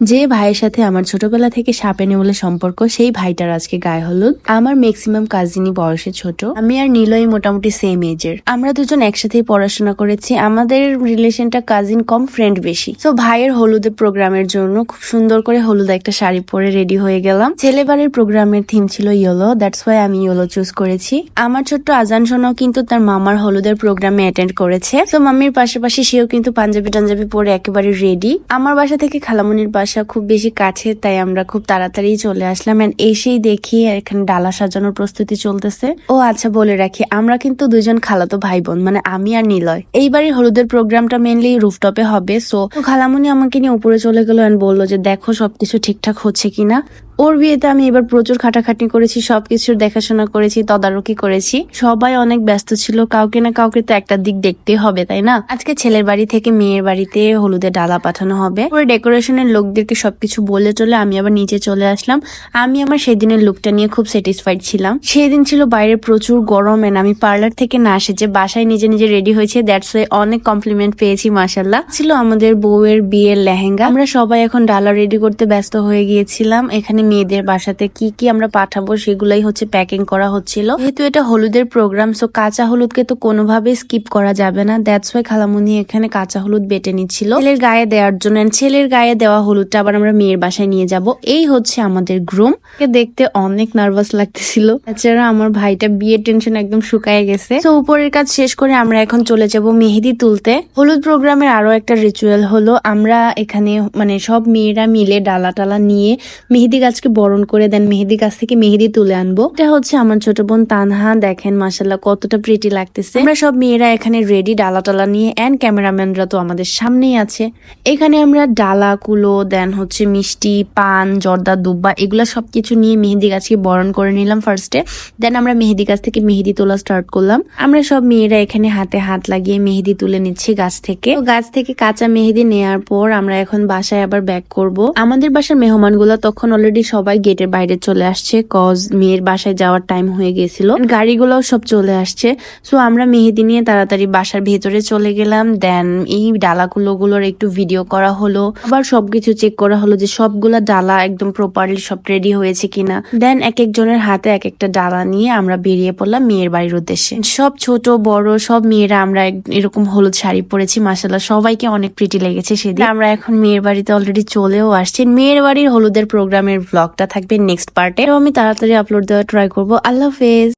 যে ভাইয়ের সাথে আমার ছোটবেলা থেকে সাপে নেউলে সম্পর্ক, সেই ভাইটার আজকে গায়ে হলুদ। আমার ম্যাক্সিমাম কাজিনই বয়সে ছোট। আমি আর নীলই মোটামুটি সেম এজের আমরা দুজন একসাথেই পড়াশোনা করেছি। আমাদের রিলেশনটা কাজিন কম ফ্রেন্ড বেশি। তো ভাইয়ের হলুদের প্রোগ্রামের জন্য খুব সুন্দর করে হলুদ একটা শাড়ি পরে রেডি হয়ে গেলাম। ছেলেবাড়ির প্রোগ্রামের থিম ছিল ইয়েলো দ্যাটস ওয়াই আমি ইয়েলো চুজ করেছি। আমার ছোট্ট আজান সোনাও কিন্তু তার মামার হলুদের প্রোগ্রামে অ্যাটেন্ড করেছে। তো মাম্মির পাশাপাশি সেও কিন্তু পাঞ্জাবি টাঞ্জাবি পরে একেবারে রেডি আমার বাসা থেকে খালামনির বাসা খুব বেশি কাছে, তাই আমরা খুব তাড়াতাড়ি চলে আসলাম এন্ড এসেই দেখি এখানে ডালা সাজানোর প্রস্তুতি চলতেছে। ও আচ্ছা বলে রাখি, আমরা কিন্তু দুজন খালাতো ভাই বোন মানে আমি আর নিলয়। এইবারে হলুদের প্রোগ্রামটা মেনলি রুফটপে হবে সো খালামুনি আমাকে নিয়ে উপরে চলে গেল এন্ড বলল যে, দেখো সবকিছু ঠিকঠাক হচ্ছে কিনা? ওর বিয়েতে আমি এবার প্রচুর খাটাখাটনি করেছি, সবকিছুর দেখাশোনা করেছি, তদারকি করেছি। সবাই অনেক ব্যস্ত ছিল, কাউকে না কাউকে তো একটা দিক দেখতে হবে, তাই না? আজকে ছেলের বাড়ি থেকে মেয়ের বাড়িতে হলুদে ডালা পাঠানো হবে। ওর ডেকোরেশনের লোকদেরকে সবকিছু বলে চলে আমি আবার নিচে চলে আসলাম। আমি আমার সেদিনের লুকটা নিয়ে খুব স্যাটিসফাইড ছিলাম। সেদিন ছিল বাইরে প্রচুর গরম এন্ড আমি পার্লার থেকে না আসে যে বাসায় নিজে নিজে রেডি হয়েছে দ্যাটস ওয়ে অনেক কমপ্লিমেন্ট পেয়েছি মাসাল্লাহ ছিল আমাদের বউয়ের বিয়ের লেহেঙ্গা। আমরা সবাই এখন ডালা রেডি করতে ব্যস্ত হয়ে গিয়েছিলাম। এখানে মেয়েদের বাসাতে কি কি আমরা পাঠাবো সেগুলাই হচ্ছে প্যাকিং করা হচ্ছিল। যেহেতু এটা হলুদের প্রোগ্রাম সো কাঁচা হলুদকে তো কোনোভাবে স্কিপ করা যাবে না। দ্যাটস ওয়াই খালামুনি এখানে কাঁচা হলুদ বেটে নিচ্ছিল। ছেলের গায়ে দেওয়ার জন্য ছেলের গায়ে দেওয়া হলুদটা আবার আমরা মেয়ের বাসায় নিয়ে যাব। এই হচ্ছে আমাদের গ্রুম দেখতে অনেক নার্ভাস লাগতেছিল। তাছাড়া আমার ভাইটা বিয়ের টেনশন একদম শুকায় গেছে। তো উপরের কাজ শেষ করে আমরা এখন চলে যাব মেহেদি তুলতে। হলুদ প্রোগ্রামের আরও একটা রিচুয়াল হলো, আমরা এখানে মানে সব মেয়েরা মিলে ডালা টালা নিয়ে মেহেদি গাছকে বরণ করে দেন মেহেদি গাছ থেকে মেহেদি তুলে আনব। এটা হচ্ছে আমার ছোট বোন তানহা, দেখেন মাসাল্লাহ কতটা প্রিটি লাগতেছে। আমরা সব মেয়েরা এখানে রেডি ডালা টালা নিয়ে এন্ড ক্যামেরাম্যানরা তো আমাদের সামনেই আছে। এখানে আমরা ডালা, কুলো দেন হচ্ছে মিষ্টি, পান, জর্দা, দুব্বা, এগুলা সবকিছু নিয়ে মেহেদি গাছকে বরণ করে নিলাম ফার্স্টে দেন আমরা মেহেদি গাছ থেকে মেহেদি তোলা স্টার্ট করলাম। আমরা সব মেয়েরা এখানে হাতে হাত লাগিয়ে মেহেদি তুলে নিচ্ছি গাছ থেকে। গাছ থেকে কাঁচা মেহেদি নেয়ার পর আমরা এখন বাসায় আবার ব্যাক করব। আমাদের বাসার মেহমানগুলো তখন অলরেডি সবাই গেটের বাইরে চলে আসছে কজ মেয়ের বাসায় যাওয়ার টাইম হয়ে গেছিল। গাড়িগুলোও সব চলে আসছে। সো আমরা মেহেদি নিয়ে তাড়াতাড়ি বাসার ভেতরে চলে গেলাম। দেন এই ডালাগুলো গুলোর একটু ভিডিও করা হলো। আবার সবকিছু চেক করা হলো যে সবগুলা ডালা একদম প্রপারলি সব রেডি হয়েছে কিনা। দেন এক একজনের হাতে এক একটা ডালা নিয়ে আমরা বেরিয়ে পড়লাম মেয়ের বাড়ির উদ্দেশ্যে। সব ছোট, বড়, সব মেয়েরা আমরা এরকম হলুদ শাড়ি পরেছি মাসাল্লাহ সবাইকে অনেক প্রিটি লেগেছে সেদিন। আমরা এখন মেয়ের বাড়িতে অলরেডি চলেও আসছি। মেয়ের বাড়ির হলুদের প্রোগ্রামের ব্লগটা থাকবে নেক্সট পার্টে আমি তাড়াতাড়ি আপলোড দেওয়া ট্রাই করব। আল্লাহ হাফেজ